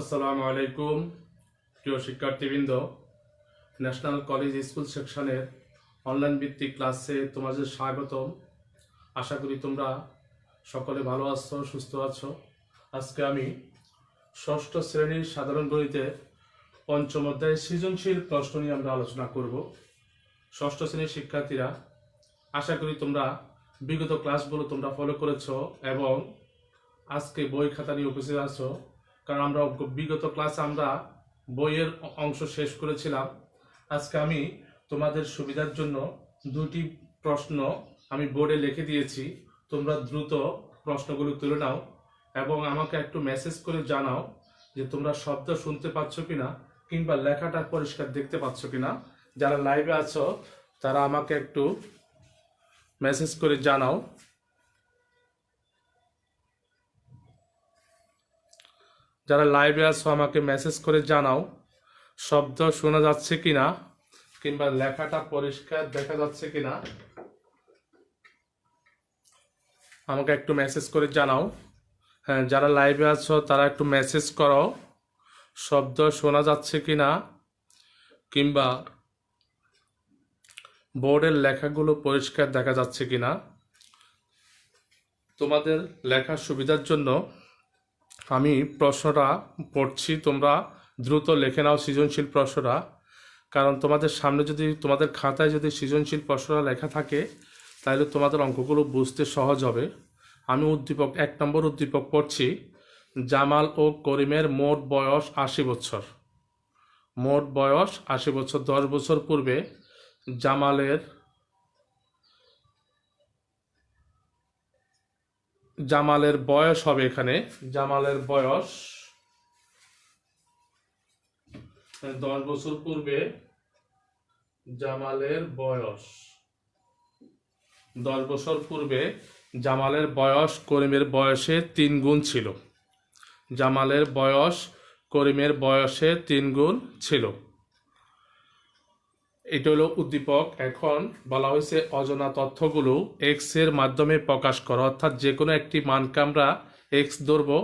আসসালামু আলাইকুম, প্রিয় শিক্ষার্থীবৃন্দ। ন্যাশনাল কলেজ স্কুল সেকশনের অনলাইন ভিত্তিক ক্লাসে তোমাদের স্বাগতম। আশা করি তোমরা সকলে ভালো আছো, সুস্থ আছো। আজকে আমি ষষ্ঠ শ্রেণির সাধারণ গণিতের পঞ্চম অধ্যায় সৃজনশীল প্রশ্ন নিয়ে আমরা আলোচনা করব। ষষ্ঠ শ্রেণির শিক্ষার্থীরা, আশা করি তোমরা বিগত ক্লাসগুলো তোমরা ফলো করেছ এবং আজকে বই খাতা নিয়ে উপস্থিত আছো। কারণ আমরা বিগত ক্লাসে আমরা বইয়ের অংশ শেষ করেছিলাম। আজকে আমি তোমাদের সুবিধার জন্য দুটি প্রশ্ন আমি বোর্ডে লিখে দিয়েছি। তোমরা দ্রুত প্রশ্নগুলো তুলে নাও এবং আমাকে একটু মেসেজ করে জানাও যে তোমরা শব্দ শুনতে পাচ্ছ কিনা কিংবা লেখাটা পরিষ্কার দেখতে পাচ্ছ কিনা। যারা লাইভে আছো, তারা আমাকে একটু মেসেজ করে জানাও। যারা লাইভে আছো, আমাকে মেসেজ করে জানাও, শব্দ শোনা যাচ্ছে কিনা, কিংবা লেখাটা পরিষ্কার দেখা যাচ্ছে কিনা, আমাকে একটু মেসেজ করে জানাও। হ্যাঁ যারা লাইভে আছো, তারা একটু মেসেজ করো, শব্দ শোনা যাচ্ছে কিনা, কিংবা বোর্ডের লেখাগুলো পরিষ্কার দেখা যাচ্ছে কিনা। তোমাদের লেখার সুবিধার জন্য আমি প্রশ্নটা পড়ছি, তোমরা দ্রুত লেখে নাও সৃজনশীল প্রশ্নটা। কারণ তোমাদের সামনে যদি, তোমাদের খাতায় যদি সৃজনশীল প্রশ্নটা লেখা থাকে, তাহলে তোমাদের অঙ্কগুলো বুঝতে সহজ হবে। আমি উদ্দীপক, এক নম্বর উদ্দীপক পড়ছি, জামাল ও করিমের মোট বয়স আশি বছর। মোট বয়স আশি বছর, দশ বছর পূর্বে জামালের জামালের বয়স হবে এখানে। জামালের বয়স দশ বছর পূর্বে জামালের বয়স। দশ বছর পূর্বে জামালের বয়স করিমের বয়সে তিন গুণ ছিল। জামালের বয়স করিমের বয়সে তিন গুণ ছিল। এটা হলো উদ্দীপক। এখন বলা হয়েছে অজানা তথ্যগুলো এক্সের মাধ্যমে প্রকাশ করো। অর্থাৎ যে কোনো একটি মানকে আমরা এক্স ধরবো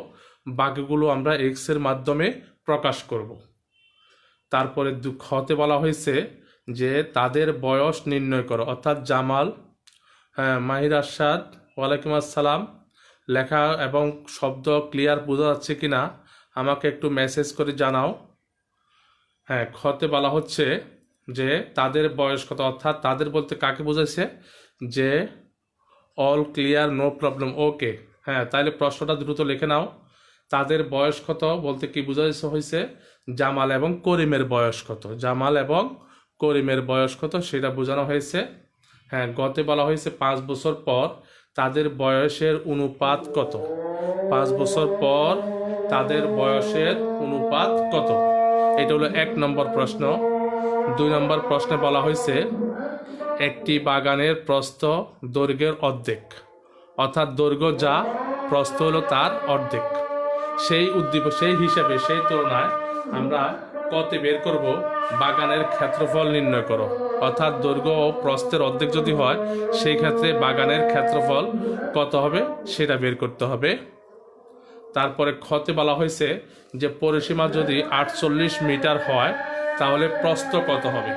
বাকিগুলো আমরা এক্সের মাধ্যমে প্রকাশ করব। তারপরে হতে বলা হয়েছে যে তাদের বয়স নির্ণয় করো। অর্থাৎ জামাল হ্যাঁ মাহির আসাদ ওয়ালাইকুম আসসালাম, লেখা এবং শব্দ ক্লিয়ার বোঝা যাচ্ছে কিনা আমাকে একটু মেসেজ করে জানাও। হ্যাঁ খতে বলা হচ্ছে যে তাদের বয়স কত? অর্থাৎ তাদের বলতে কাকে বোঝাইছে? যে all clear no problem okay হ্যাঁ তাহলে প্রশ্নটা দ্রুত লিখে নাও। তাদের বয়স কত বলতে কি বোঝাইছে হয়েছে জামাল এবং করিমের বয়স কত? জামাল এবং করিমের বয়স কত? সেটা বোঝানো হয়েছে। হ্যাঁ গতে বলা হয়েছে পাঁচ বছর পর তাদের বয়সের অনুপাত কত? পাঁচ বছর পর তাদের বয়সের অনুপাত কত? এটা হলো এক নম্বর প্রশ্ন। দুই নম্বর প্রশ্নে বলা হয়েছে, একটি বাগানের প্রস্থ দৈর্ঘ্যের অর্ধেক, অর্থাৎ দৈর্ঘ্য যা প্রস্থ হলো তার অর্ধেক। সেই উদ্দীপ সেই হিসাবে, সেই তুলনায় আমরা কতে বের করব, বাগানের ক্ষেত্রফল নির্ণয় করো। অর্থাৎ দৈর্ঘ্য ও প্রস্থের অর্ধেক যদি হয়, সেই ক্ষেত্রে বাগানের ক্ষেত্রফল কত হবে সেটা বের করতে হবে। তারপরে ক্ষতে বলা হয়েছে যে পরিসীমা যদি আটচল্লিশ মিটার হয় তাহলে প্রস্থ কত হবে?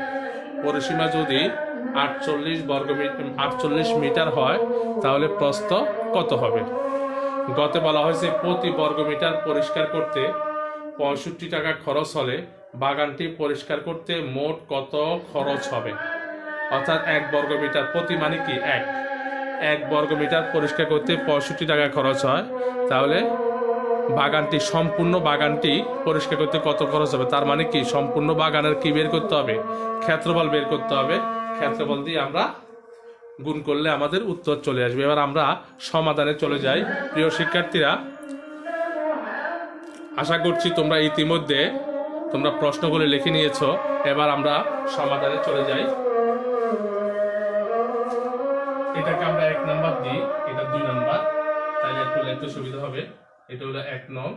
পরিসীমা যদি আটচল্লিশ বর্গ আটচল্লিশ মিটার হয়, তাহলে প্রস্থ কত হবে? গতে বলা হয়েছে প্রতি বর্গ মিটার পরিষ্কার করতে পঁয়ষট্টি টাকা খরচ হলে বাগানটি পরিষ্কার করতে মোট কত খরচ হবে? অর্থাৎ এক বর্গ মিটার প্রতি মানে কি? এক। এক বর্গ মিটার পরিষ্কার করতে পঁয়ষট্টি টাকা খরচ হয়, তাহলে বাগানটি সম্পূর্ণ বাগানটি পরিষ্কার করতে কত খরচ হবে? তার মানে কি? সম্পূর্ণ বাগানের কি বের করতে হবে? ক্ষেত্রফল বের করতে হবে। ক্ষেত্রফল দিয়ে আমরা গুণ করলে আমাদের উত্তর চলে আসবে। এবার আমরা সমাধানে চলে যাই। প্রিয় শিক্ষার্থীরা, আশা করছি তোমরা ইতিমধ্যে তোমরা প্রশ্নগুলো লিখে নিয়েছো। এবার আমরা সমাধানে চলে যাই। এটাকে আমরা এক নাম্বার দিই। এটা দুই নাম্বার। তাহলে একটু সুবিধা হবে। এটা হলো এক নং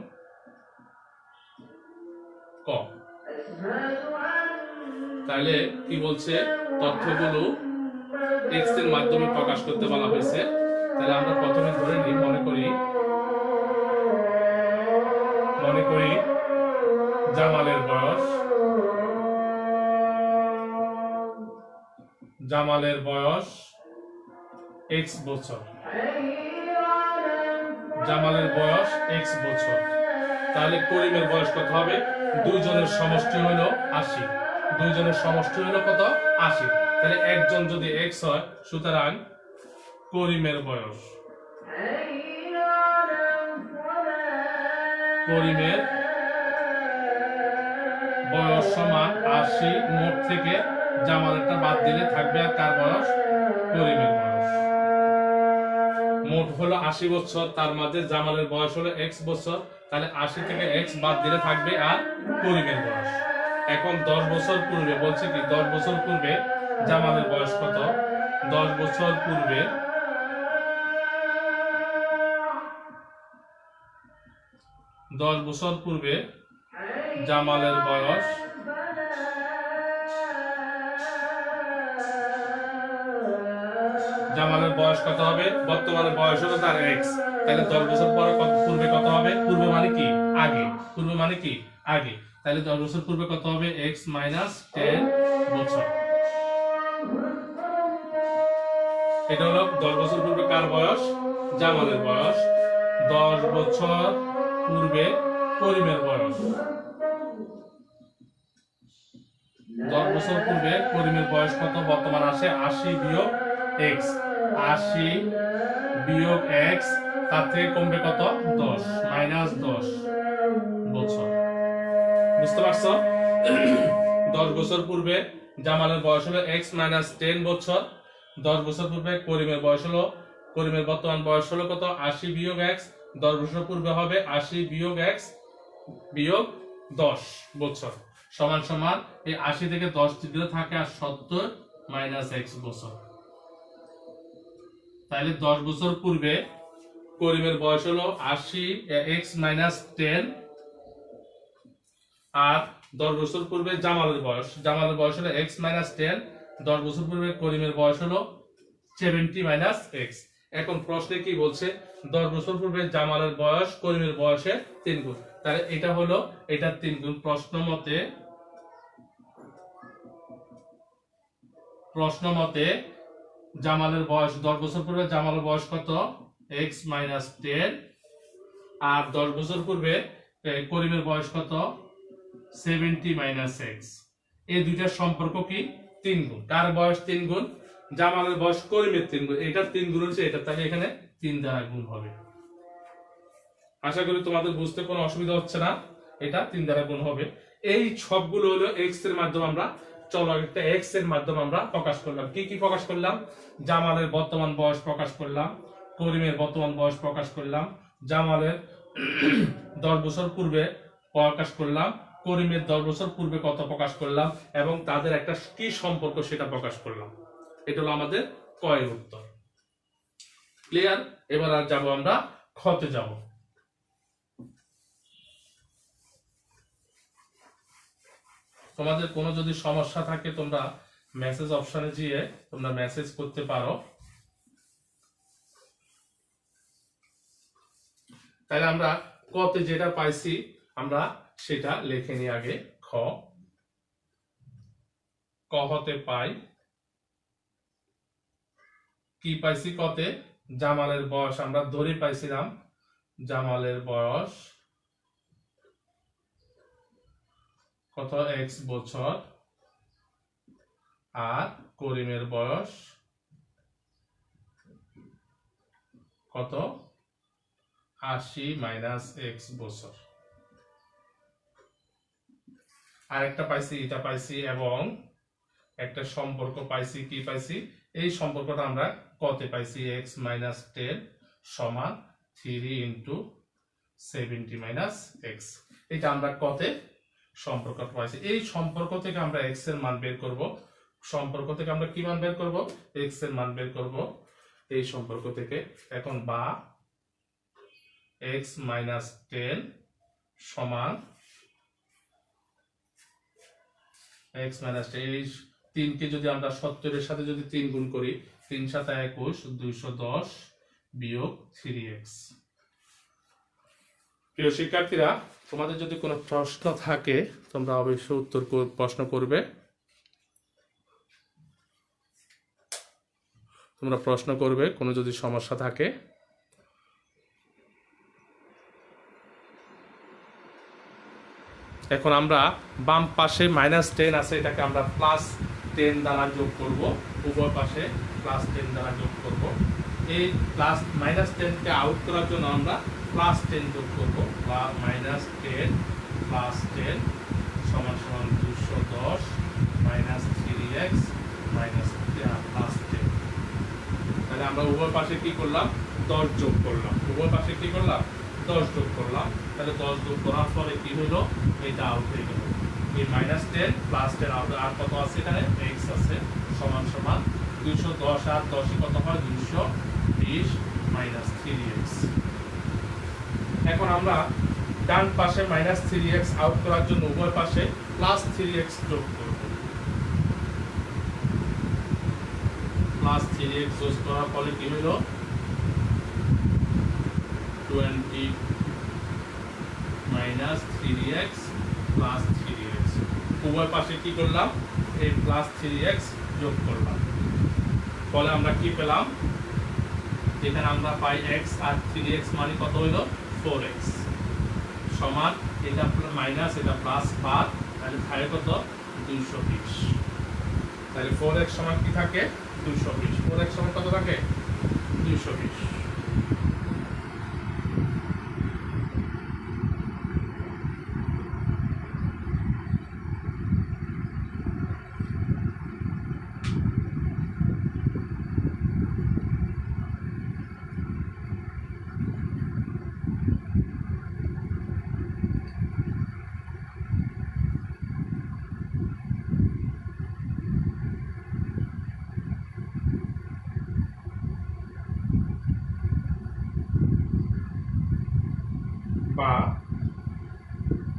ক। তাহলে কি বলছে? তথ্যগুলো টেক্সট এর মাধ্যমে প্রকাশ করতে বলা হয়েছে। তাহলে আমরা প্রথমে ধরে নিই, মনে করি মনে করি জামালের বয়স। জামালের বয়স এক্স বছর। জামালের বয়স এক্স বছর। তাহলে করিমের বয়স কত হবে? দুইজনের সমষ্টি হলো আশি। দুইজনের সমষ্টি হলো কত? আশি। তাহলে একজন যদি এক্স হয়, সুতরাং করিমের বয়স। করিমের বয়স সমান আশি। মোট থেকে জামালেরটা বাদ দিলে থাকবে আর কার বয়স করিমের বয়স। মোট হলো আশি বছর, তার মাঝে জামালের বয়স হলো এক্স বছর, তাহলে আশি থেকে এক্স বাদ দিলে থাকবে আর করিমের বয়স। এখন দশ বছর পূর্বে, বলছে কি, দশ বছর পূর্বে জামালের বয়স কত? দশ বছর পূর্বে দশ বছর পূর্বে জামালের বয়স জামালের বয়স কত হবে? বর্তমানে বয়স হলো তার এক্স তাহলে দশ বছর পরে পূর্বে কত হবে? পূর্বে মানে কি? আগে। পূর্বে মানে কি? আগে। তাহলে দশ বছর পূর্বে কত হবে? এক্স মাইনাস টেন বছর। এটা হলো দশ বছর পূর্বে কার বয়স? জামালের বয়স। দশ বছর পূর্বে করিমের বয়স। দশ বছর পূর্বে করিমের বয়স কত? বর্তমান আসে আশি বিয়োগ এক্স আশি বিয়োগ এক্স, তার থেকে কমবে কত? দশ, মাইনাস দশ বছর। বুঝতে পারছ? দশ বছর পূর্বে জামালের বয়স হলো এক্স মাইনাস টেন বছর। দশ বছর পূর্বে করিমের বয়স হলো করিমের বর্তমান বয়স হলো কত? আশি বিয়োগ এক্স। দশ বছর পূর্বে হবে আশি বিয়োগ এক্স বিয়োগ দশ বছর। সমান সমান এই আশি থেকে দশ দিলে থাকে আর সত্তর মাইনাস এক্স বছর। তাহলে দশ বছর পূর্বে করিমের বয়স হলো আশি এক্স মাইনাস টেন। আর দশ বছর পূর্বে জামালের বয়স জামালের বয়স হলো এক্স মাইনাস টেন। দশ বছর পূর্বে করিমের বয়স হলো সেভেন্টি মাইনাস এক্স। এখন প্রশ্নে কি বলছে? দশ বছর পূর্বে জামালের বয়স, করিমের বয়সে তিন গুণ। তাহলে এটা হলো, এটা তিন গুণ। প্রশ্ন মতে প্রশ্ন মতে জামালের বয়স, দশ বছর পূর্বে জামালের বয়স কত? এক্স মাইনাস টেন আর দশ বছর পূর্বে করিমের বয়স কত? সেভেন্টি মাইনাস এক্স এই দুইটার সম্পর্ক কি? তিন গুণ। কার বয়স তিন গুণ? জামালের বয়স করিমের তিন গুণ। এটার তিন গুণ হচ্ছে এটা, তাহলে এখানে তিন দ্বারা গুণ হবে। আশা করি তোমাদের বুঝতে কোনো অসুবিধা হচ্ছে না। এটা তিন দ্বারা গুণ হবে। এই সবগুলো হলো এক্সের মাধ্যমে আমরা এক্সের মাধ্যমে আমরা প্রকাশ করলাম। কি কি প্রকাশ করলাম? জামালের বর্তমান বয়স প্রকাশ করলাম, করিমের বর্তমান বয়স প্রকাশ করলাম, জামালের দশ বছর পূর্বে প্রকাশ করলাম, করিমের দশ বছর পূর্বে কত প্রকাশ করলাম এবং তাদের একটা কি সম্পর্ক সেটা প্রকাশ করলাম। এটা হলো আমাদের কয়ের উত্তর। ক্লিয়ার এবার আর যাব আমরা খতে যাব। তোমাদের কোনো যদি সমস্যা থাকে, তোমরা মেসেজ অপশানে গিয়ে তোমরা মেসেজ করতে পারো। তাহলে আমরা কতে যেটা পাইছি, আমরা সেটা লিখে নিই আগে, খ। ক পাই। কি পাইছি কতে? জামালের বয়স, আমরা ধরে পাইছিলাম জামালের বয়স। কত এক্স বছর? আর করিমের বয়স কত? আশি মাইনাস এক্স বছর। আর একটা পাইছি, এটা পাইছি, এবং একটা সম্পর্ক পাইছি, কি পাইছি? এই সম্পর্কটা আমরা কতে পাইছি? এক্স মাইনাস টেন সমান three into seventy minus X এটা আমরা কতে সম্পর্কটা পাইছি। এই সম্পর্ক থেকে আমরা এক্সের মান বের করব। সম্পর্ক থেকে আমরা কি মান বের করব? এক্সের মান বের করব এই সম্পর্ক থেকে। এখন বা এক্স মাইনাস টেন সমান এক্স মাইনাস টেন এই তিনকে যদি আমরা সত্তরের সাথে যদি তিন গুণ করি, তিন সাথে একুশ, দুইশো দশ বিয়োগ থ্রি এক্স প্রিয় শিক্ষার্থীরা তোমাদের যদি কোনো প্রশ্ন থাকে, তোমরা অবশ্যই উত্তর প্রশ্ন করবে। তোমরা প্রশ্ন করবে, কোনো যদি সমস্যা থাকে। এখন আমরা বাম পাশে মাইনাস টেন আছে, এটাকে আমরা প্লাস টেন দ্বারা যোগ করব। উভয় পাশে প্লাস টেন দ্বারা যোগ করব। এই প্লাস মাইনাস টেনকে আউট করার জন্য আমরা প্লাস টেন যোগ করব, বা মাইনাস টেন প্লাস টেন সমান সমান দুশো দশ minus three X minus plus ten তাহলে আমরা উভয় পাশে কি করলাম? দশ যোগ করলাম। উভয় পাশে কি করলাম? দশ যোগ করলাম। তাহলে দশ যোগ করার পরে কি হলো? এটা আউট হয়ে গেল। এই minus ten plus ten out আর কত আছে এখানে? এক্স আছে। সমান সমান দুইশো দশ, আর দশে কত হয়? দুইশো বিশ মাইনাস থ্রি এক্স এখন আমরা ডান পাশে মাইনাস থ্রি এক্স আউট করার জন্য উভয় পাশে প্লাস থ্রি এক্স যোগ করব। প্লাস থ্রি এক্স যোগ করার ফলে কি হলো twenty minus three X plus three X উভয় পাশে কি করলাম? এই প্লাস থ্রি এক্স যোগ করলাম। ফলে আমরা কি পেলাম? এখানে আমরা পাই এক্স আর থ্রি এক্স মানে কত হইল? ফোর এক্স সমান এটা মাইনাস এটা প্লাস পার তাহলে থাকে কত? দুইশো বিশ। তাহলে ফোর এক্স সমান কি থাকে? দুইশো বিশ। ফোর এক্স সমান কত থাকে? দুইশো বিশ বা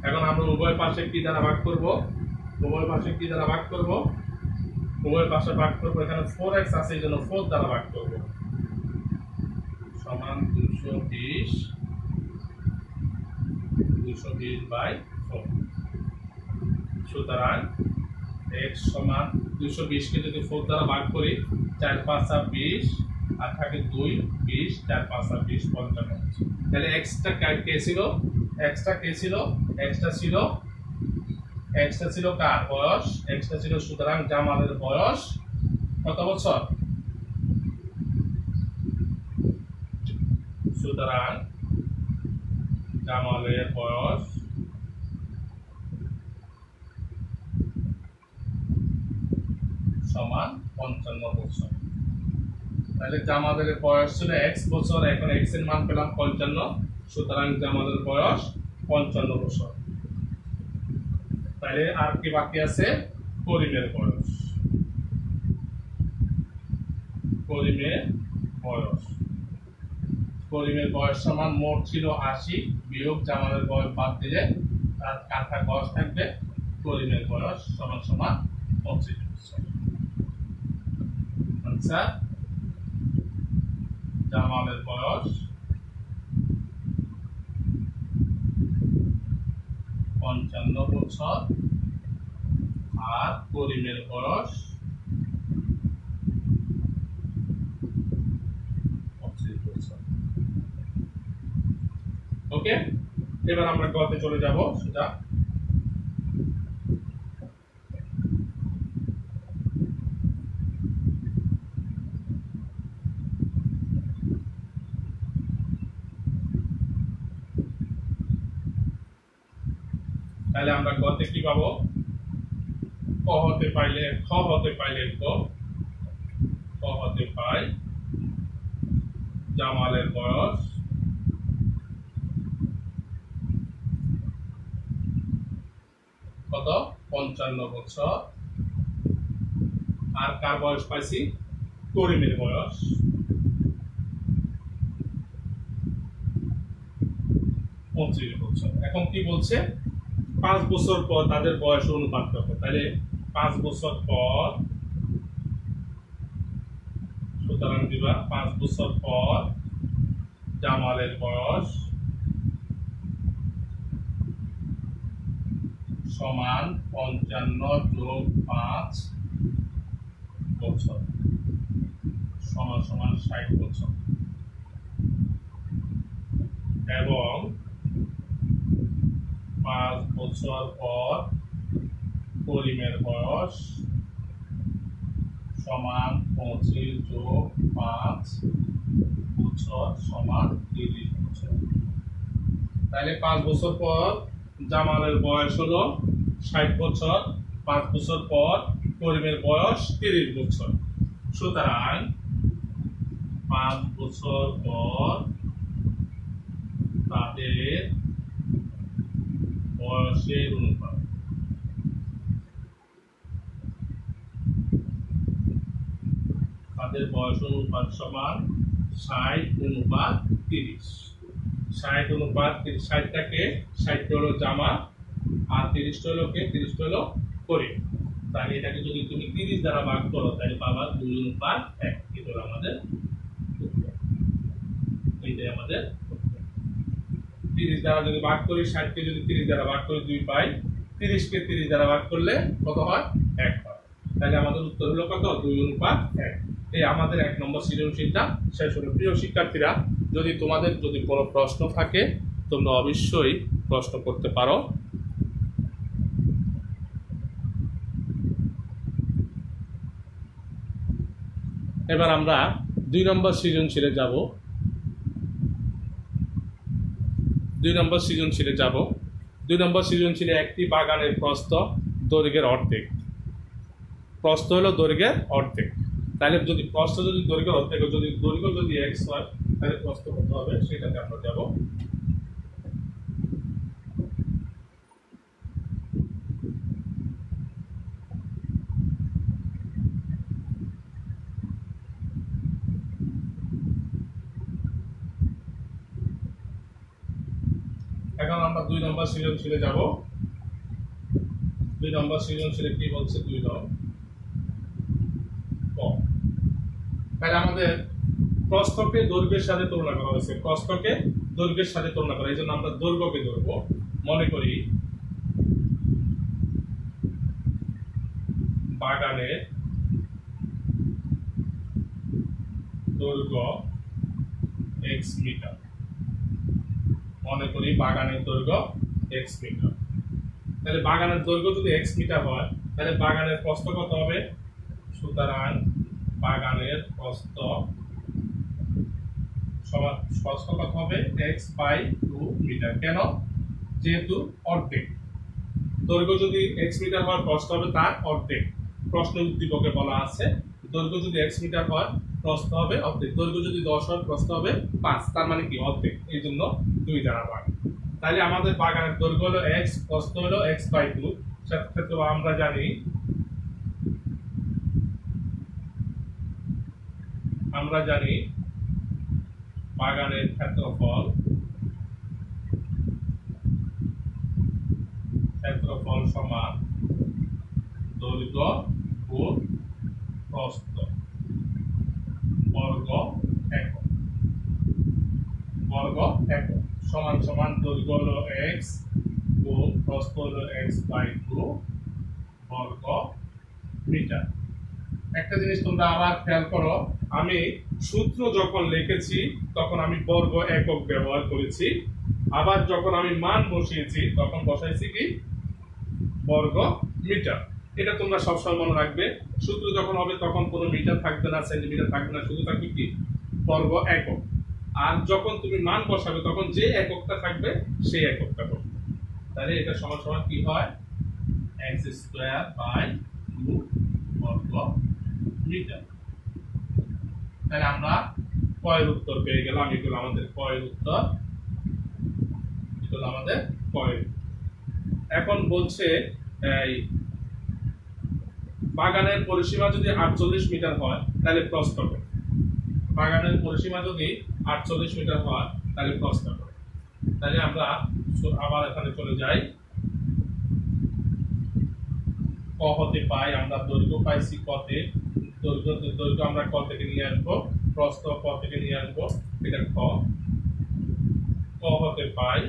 এখন আমরা উভয় পাশে কি দ্বারা ভাগ করব? উভয় পাশে কি দ্বারা ভাগ করব? উভয় পাশে ভাগ করব, এখানে ফোর এক্স আছে, এই জন্য ফোর দ্বারা ভাগ করব। সমান দুশো বিশ দুশো বিশ বাই সুতরাং এক্স সমান দুশো বিশকে যদি ফোর দ্বারা ভাগ করি, চার পাঁচা বিশ, আর থাকে দুই, বিশ, চার পাঁচা বিশ, পঞ্চান্ন। তাহলে এক্সটা কে ছিল? এক্সটা কে ছিল? এক্সটা ছিল এক্সটা ছিল কার বয়স? এক্সটা ছিল সুতরাং জামালের বয়স কত বছর? সুতরাং জামালের বয়স সমান পঞ্চান্ন বছর। তাহলে জামালের বয়স ছিল এক্স বছর, এখন এক্সের মান পেলাম পঞ্চান্ন, সুতরাং জামালের বয়স পঞ্চান্ন বছর। তাহলে আর কি বাকি আছে? করিমের বয়স। করিমের বয়স। করিমের বয়স সমান মোট ছিল আশি। বিয়োগ জামালের বয়স বাদ দিলে তার কাঁথা বয়স থাকবে করিমের বয়স সমান সমান পঁচিশ বছর। আচ্ছা জামালের বয়স পঞ্চান্ন বছর। আর করিমের বয়স ওকে এবার আমরা গল্পে চলে যাব সেটা তাহলে আমরা গতে কি পাবো ক হতে পাইলে খ হতে পাইলে ক ক হতে পাই, জামালের বয়স কত? পঞ্চান্ন বছর। আর কার বয়স পাইছি? করিমের বয়স। পঁচিশ বছর। এখন কি বলছে? পাঁচ বছর পর তাদের বয়স অনুপাত কত? তাহলে পাঁচ বছর পর, সুতরাং দিবা, পাঁচ বছর পর জামালের বয়স সমান পঞ্চান্ন যোগ পাঁচ বছর। সমান সমান ষাট বছর। এবং পাঁচ বছর পর করিমের বয়স সমান পঁচিশ যোগ পাঁচ বছর সমান তিরিশ বছর। তাহলে পাঁচ বছর পর জামালের বয়স হলো ষাট বছর, পাঁচ বছর পর করিমের বয়স তিরিশ বছর। সুতরাং পাঁচ বছর পর তাদের বয়সের অনুপাত তাদের বয়স অনুপাত সমান ষাট অনুপাত তিরিশ। ষাট অনুপাত ষাটটাকে ষাটটা হলো জামা, আর তিরিশটা হলো কে তিরিশটা হলো করে তাহলে এটাকে যদি তুমি তিরিশ দ্বারা ভাগ করো, তাহলে পাবা দুই অনুপাত এক। এটা আমাদের এইটাই আমাদের তিরিশ দ্বারা যদি ভাগ করি, ষাটকে যদি তিরিশ দ্বারা ভাগ করি, দুই পাই। তিরিশকে তিরিশ দ্বারা ভাগ করলে কত হয়? এক হয়। তাহলে আমাদের উত্তর হলো কত? দুই অনুপাত এক। এই আমাদের এক নম্বর সৃজনশীলটা শেষ হলো প্রিয় শিক্ষার্থীরা, যদি তোমাদের যদি কোনো প্রশ্ন থাকে, তোমরা অবশ্যই প্রশ্ন করতে পারো। এবার আমরা দুই নম্বর সৃজনশীলে যাব। দুই নম্বর সৃজনশীলে যাব। দুই নম্বর সৃজনশীলে একটি বাগানের প্রস্থ দৈর্ঘ্যের অর্ধেক। প্রস্থ হলো দৈর্ঘ্যের অর্ধেক। তাহলে যদি প্রস্থ যদি দৈর্ঘ্য হয়, যদি দৈর্ঘ্য যদি এক্স হয় তাহলে প্রস্থ কত হবে? সেটাতে আমরা যাব। এখন আমরা দুই নম্বর সৃজনশীলে যাব। দুই নম্বর সৃজনশীলে কি বলছে? দুই নং ক তাহলে আমাদের প্রস্থকে দৈর্ঘ্যের সাথে তুলনা করা হয়েছে। প্রস্থকে দৈর্ঘ্যের সাথে তুলনা করা। এই জন্য আমরা দৈর্ঘ্যকে ধরবো। মনে করি দৈর্ঘ্য এক্স মিটার। মনে করি বাগানের দৈর্ঘ্য এক্স মিটার। তাহলে বাগানের দৈর্ঘ্য যদি এক্স মিটার হয়, তাহলে বাগানের প্রস্থ কত হবে? সুতরাং প্রস্থ সমান প্রস্থ হবে এক্স বাই টু মিটার কেন? যেহেতু অর্ধেক। দৈর্ঘ্য যদি এক্স মিটার হয় হবে তার অর্ধেক। প্রশ্ন উদ্দীপকে বলা আছে। দৈর্ঘ্য যদি এক্স মিটার হয় হবে অর্ধেক। দৈর্ঘ্য যদি দশ হয়, প্রস্থ হবে পাঁচ। তার মানে কি? অর্ধেক। এই জন্য দুই দ্বারা ভাগ তাহলে আমাদের বাগানের দৈর্ঘ্য হলো এক্স প্রস্থ হলো এক্স বাই টু সেক্ষেত্রে আমরা জানি আমরা জানি বাগানের ক্ষেত্রফল ক্ষেত্রফল সমান দৈর্ঘ্য গুণ প্রস্থ, বর্গ একক বর্গ একক, সমান সমান দৈর্ঘ্য হলো এক্স গুণ প্রস্থ হলো এক্স বাই টু বর্গ মিটার। একটা জিনিস তোমরা আবার খেয়াল করো, আমি সূত্র যখন লিখেছি, তখন আমি বর্গ একক ব্যবহার করেছি। আবার যখন আমি মান বসিয়েছি, তখন বসাইছি কি? বর্গ মিটার। এটা তোমরা সবসময় মনে রাখবে। সূত্র যখন হবে, তখন কোনো মিটার থাকবে না, সেন্টিমিটার থাকবে না, শুধু থাকবে কি? বর্গ একক। আর যখন তুমি মান বসাবে, তখন যে এককটা থাকবে, সেই এককটা বসবে। তাহলে এটা সমান সমান কি হয়? এক্স স্কোয়ার বাই টু বর্গ তাহলে আমরা কয়ের উত্তর পেয়ে গেলাম এগুলো আমাদের কয়ের উত্তর। এগুলো আমাদের কয়ের এখন বলছে, এই বাগানের পরিসীমা যদি আটচল্লিশ মিটার হয়, তাহলে প্রস্থ কত? বাগানের পরিসীমা যদি আটচল্লিশ মিটার হয়, তাহলে প্রস্থ কত? তাহলে আমরা আবার এখানে চলে যাই। ক হতে পাই, আমরা দৈর্ঘ্য পাইছি কতে। দৈর্ঘ্য আমরা ক থেকে নিয়ে আসব। প্রস্থ ক থেকে নিয়ে আসব। এটা ক ক হতে পাই।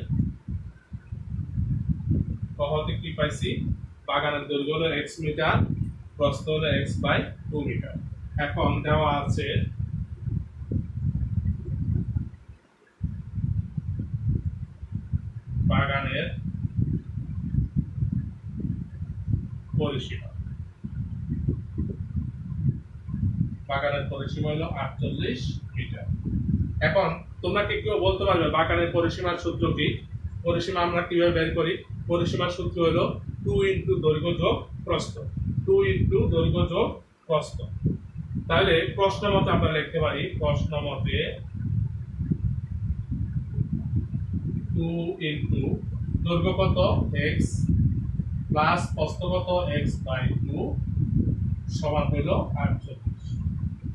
ক হতে কি পাইছি? বাগানের দৈর্ঘ্য হলো এক্স মিটার, প্রস্থ হলো এক্স বাই টু মিটার। এখন দেওয়া আছে বাগানের পরিসীমা। বাগানের পরিসীমা হলো আটচল্লিশ মিটার। এখন, তোমরা কি কেউ বলতে পারবে বাগানের পরিসীমার সূত্র কি? পরিসীমা আমরা কীভাবে বের করি? পরিসীমার সূত্র হলো টু ইন্টু দৈর্ঘ্য যোগ প্রস্থ। টু ইন্টু দৈর্ঘ্য যোগ প্রস্থ। তাহলে প্রশ্ন মতে আমরা লিখতে পারি, প্রশ্ন মতে টু ইন্টু দৈর্ঘ্য কত? এক্স প্লাস প্রস্থ কত? এক্স বাই টু সমান হইল আটচল্লিশ।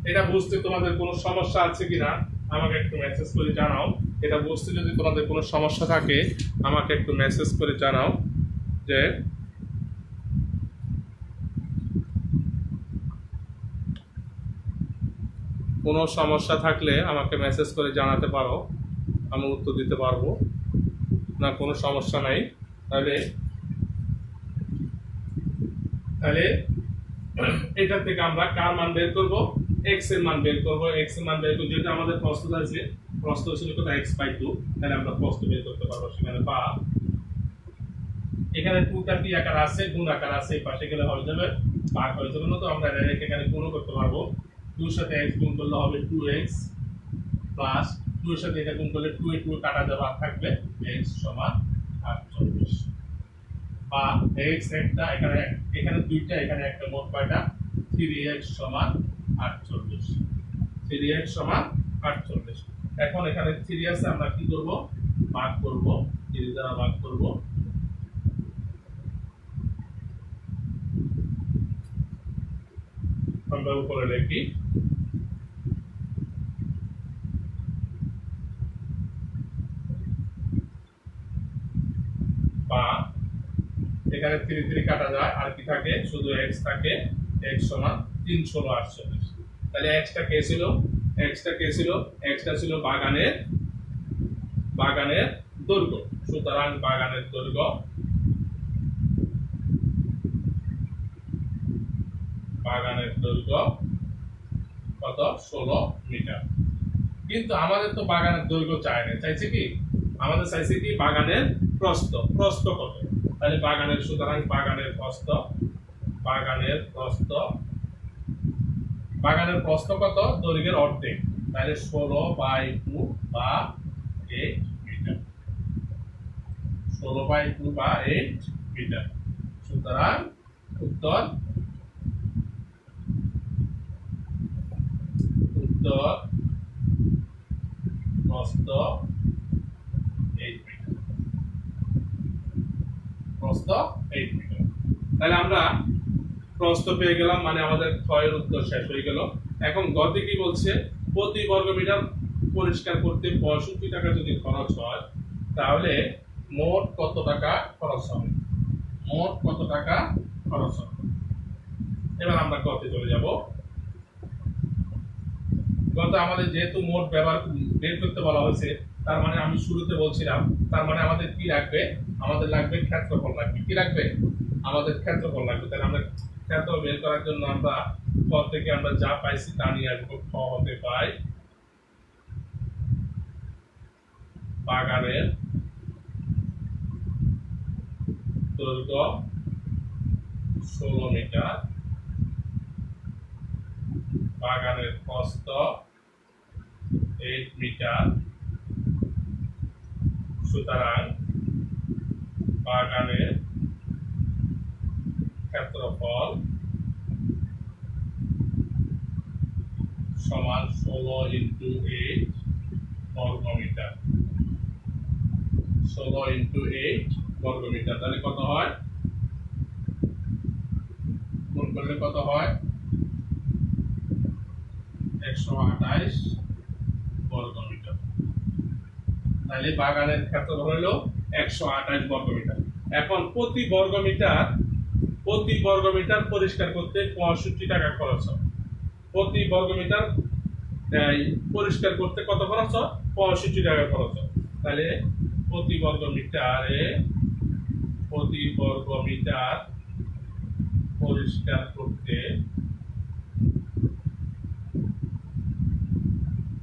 এটা বুঝতে তোমাদের কোনো সমস্যা আছে কিনা, আমাকে একটু মেসেজ করে জানাও। এটা বুঝতে যদি তোমাদের কোনো সমস্যা থাকে, আমাকে একটু মেসেজ করে জানাও যে কোনো সমস্যা থাকলে আমাকে মেসেজ করে জানাতে পারো, আমি উত্তর দিতে পারব। না, কোনো সমস্যা নাই। তাহলে তাহলে, এটা থেকে আমরা কার মান বের করব? এক্সের মান বের করব এক্সের মান বের করব যেটা আমাদের প্রশ্ন আছে প্রশ্ন ছিল কত এক্স বাই তাহলে আমরা প্রশ্ন বের করতে পারব সেখানে বা। এখানে টু টা কি আকার আছে, গুণ আকার আছে, এই পাশে গেলে হয়ে যাবে, ভাগ হয়ে যাবে না তো আমরা ডাইরেক্ট এখানে গুণ করতে পারব। এর সাথে এক্স গুণ করলে হবে টু এক্স প্লাস টু এর সাথে এটা গুণ করলে টু এ টু কাটা আর থাকবে এক্স সমান আটচল্লিশ। বা এক্স একটা, এখানে এখানে দুইটা, এখানে একটা মোট কয়টা? থ্রি এক্স সমান আটচল্লিশ। থ্রি এক্স সমান আটচল্লিশ। এখন এখানে থ্রি আছে, আমরা কি করব? ভাগ করব। থ্রি দ্বারা ভাগ করব। আমরা উপরে লিখি বা এখানে থ্রি থ্রি কাটা যায়। আর কি থাকে? শুধু এক্স থাকে। এক্স সমান তিন ষোলো আটচল্লিশ। তাহলে এক্সটা কে ছিল? এক্সটা কে ছিল? এক্সটা ছিল বাগানের বাগানের দৈর্ঘ্য। সুতরাং বাগানের দৈর্ঘ্য বাগানের দৈর্ঘ্য কত? ষোলো মিটার। কিন্তু আমাদের তো বাগানের দৈর্ঘ্য চায় না, চাইছে কি? আমাদের চাইছে কি? বাগানের প্রস্থ। প্রস্থ কত? তাহলে বাগানের, সুতরাং বাগানের প্রস্থ বাগানের প্রস্থ বাগানের প্রস্থ কত দৈর্ঘ্যের অর্ধেক, তাহলে ষোলো বাই টু বা এইট মিটার ষোলো বাই টু বা এইট মিটার সুতরাং উত্তর উত্তর, প্রস্থ এইট মিটার প্রস্থ এইট মিটার তাহলে আমরা প্রস্থ পেয়ে গেলাম মানে আমাদের ক্ষয়ের উত্তর শেষ হয়ে গেল। এখন গতি কি বলছে? প্রতি বর্গ মিটার পরিষ্কার করতে পঁয়ষট্টি টাকা যদি খরচ হয়, তাহলে মোট কত টাকা খরচ হবে? মোট কত টাকা খরচ হবে? এবার আমরা গতে চলে যাব। গত আমাদের যেহেতু মোট ব্যবহার বের করতে বলা হয়েছে, তার মানে আমি শুরুতে বলছিলাম, তার মানে আমাদের কি লাগবে? আমাদের লাগবে ক্ষেত্রফল লাগবে। কি লাগবে? আমাদের ক্ষেত্রফল লাগবে। তাহলে আমরা ক্ষেত্র বের করার জন্য আমরা ক থেকে আমরা যা পাইছি তা নিয়ে আসব খ হতে পাই। বাগানের দৈর্ঘ্য ষোলো মিটার। বাগানের প্রস্থ এইট মিটার। সুতরাং বাগানের ক্ষেত্রফল সমান ষোলো ইন্টু এইট বর্গমিটার। ষোলো ইন্টু এইট বর্গমিটার, তাহলে কত হয়? গুণ করলে কত হয়? একশো আঠাইশ বর্গমিটার। তাহলে বাগানের ক্ষেত্রফল হলো একশো আঠাইশ বর্গমিটার। এখন প্রতি বর্গমিটার প্রতি বর্গমিটার পরিষ্কার করতে পঁয়ষট্টি টাকা খরচ হয়। প্রতি বর্গমিটার এই, পরিষ্কার করতে কত খরচ হয়? পঁয়ষট্টি টাকা খরচ হয়। তাহলে প্রতি বর্গমিটারে প্রতি বর্গ মিটার পরিষ্কার করতে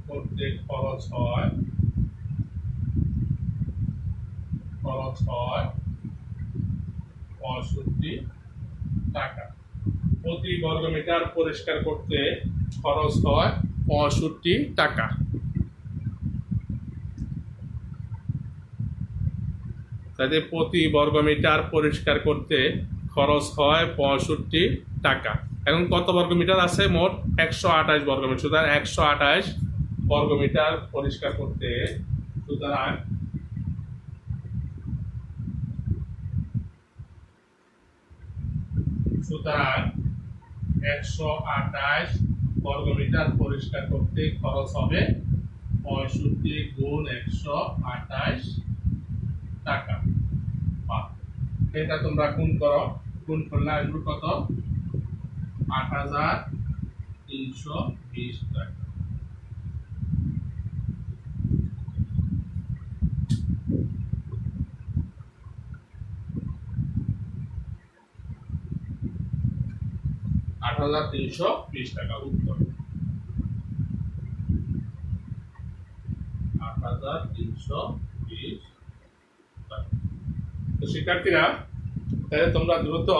করতে খরচ হয় খরচ হয় পঁয়ষট্টি টাকা। প্রতি বর্গ মিটার পরিষ্কার করতে খরচ হয় পঁয়ষট্টি টাকা। তাতে প্রতি বর্গ মিটার পরিষ্কার করতে খরচ হয় পঁয়ষট্টি টাকা। এখন কত বর্গ মিটার আছে? মোট একশো আঠাশ বর্গ মিটার সুতরাং একশো আঠাশ বর্গ মিটার পরিষ্কার করতে সুতরাং সুতরাং একশো আঠাশ বর্গমিটার পরিষ্কার করতে খরচ হবে পঁয়ষট্টি গুণ একশো আঠাশ টাকা। এটা তোমরা গুণ করো। গুণ করলে আসবে কত? আট হাজার তিনশো বিশ টাকা আট হাজার তিনশো বিশ টাকা উত্তর। আট হাজার তিনশো বিশ তো শিক্ষার্থীরা, তাহলে তোমরা দ্রুত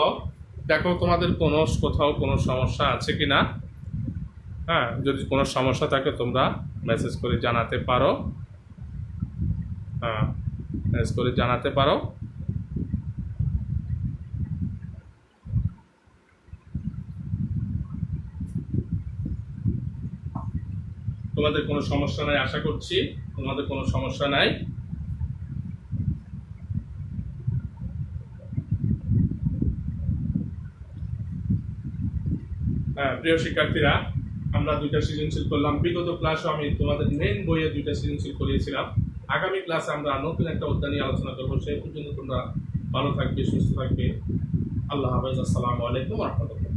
দেখো তোমাদের কোনো কোথাও কোনো সমস্যা আছে কি না হ্যাঁ যদি কোনো সমস্যা থাকে তোমরা মেসেজ করে জানাতে পারো। হ্যাঁ মেসেজ করে জানাতে পারো। তোমাদের কোনো সমস্যা নাই, আশা করছি। তোমাদের কোনো সমস্যা নাই। হ্যাঁ প্রিয় শিক্ষার্থীরা, আমরা দুইটা সৃজনশীল করলাম। বিগত ক্লাসও আমি তোমাদের মেন বইয়ে দুইটা সৃজনশীল করিয়েছিলাম। আগামী ক্লাসে আমরা নতুন একটা অধ্যায় নিয়ে আলোচনা করব। সেই পর্যন্ত তোমরা ভালো থাকবে, সুস্থ থাকবে। আল্লাহ হাফেজ। আসসালামু আলাইকুম রহমতুল্লাহ।